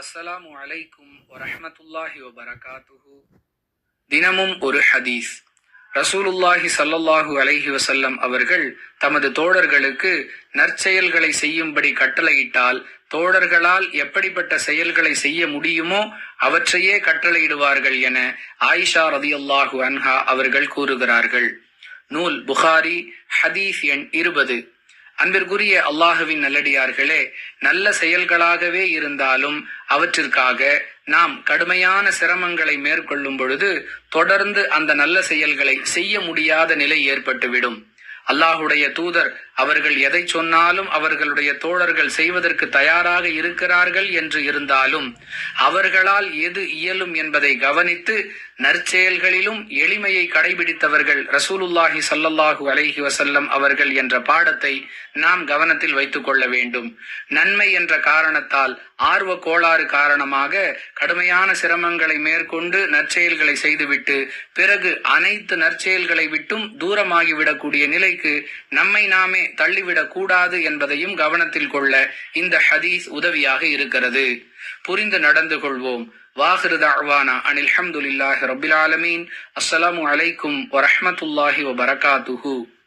அஸ்ஸலாமு அலைக்கும் வரஹமத்துல்லாஹி வபரகாத்துஹு. தினமும் ஒரு ஹதீஸ். ரசூலுல்லாஹி சல்லல்லாஹு அலைஹி வசல்லம் அவர்கள் தமது தோழர்களுக்கு நற்செயல்களை செய்யும்படி கட்டளையிட்டால் தோழர்களால் எப்படிப்பட்ட செயல்களை செய்ய முடியுமோ அவற்றையே கட்டளையிடுவார்கள் என ஆயிஷா ரதியல்லாஹு அன்ஹா அவர்கள் கூறுகிறார்கள். நூல் புகாரி ஹதீஸ் எண் இருபது. அன்பிற்குரிய அல்லாஹுவின் நல்லடியார்களே நல்ல செயல்களாகவே இருந்தாலும் அவற்றிற்காக நாம் கடுமையான சிரமங்களை மேற்கொள்ளும் பொழுது தொடர்ந்து அந்த நல்ல செயல்களை செய்ய முடியாத நிலை ஏற்பட்டுவிடும். அல்லாஹுடைய தூதர் அவர்கள் எதை சொன்னாலும் அவர்களுடைய தோழர்கள் செய்வதற்கு தயாராக இருக்கிறார்கள் என்று இருந்தாலும் அவர்களால் எது இயலும் என்பதை கவனித்து நற்செயல்களிலும் எளிமையை கடைபிடித்தவர்கள் ரசூலுல்லாஹி சல்லல்லாஹு அலைஹி வசல்லம் அவர்கள் என்ற பாடத்தை நாம் கவனத்தில் வைத்துக் கொள்ள வேண்டும். நன்மை என்ற காரணத்தால் ஆர்வ கோளாறு காரணமாக கடுமையான சிரமங்களை மேற்கொண்டு நற்செயல்களை செய்துவிட்டு பிறகு அனைத்து நற்செயல்களை விட்டும் தூரமாகிவிடக்கூடிய நிலைக்கு நம்மை நாமே தள்ளிவிடக் கூடாது என்பதையும் கவனத்தில் கொள்ள இந்த ஹதீஸ் உதவியாக இருக்கிறது. புரிந்து நடந்து கொள்வோம். வாஹிரு தாழ்வானா அனில் ஹம்துலில்லாஹி ரப்பில் ஆலமீன். அஸ்ஸலாமு அலைக்கும் வரஹமத்துல்லாஹி வபரகாத்துஹு.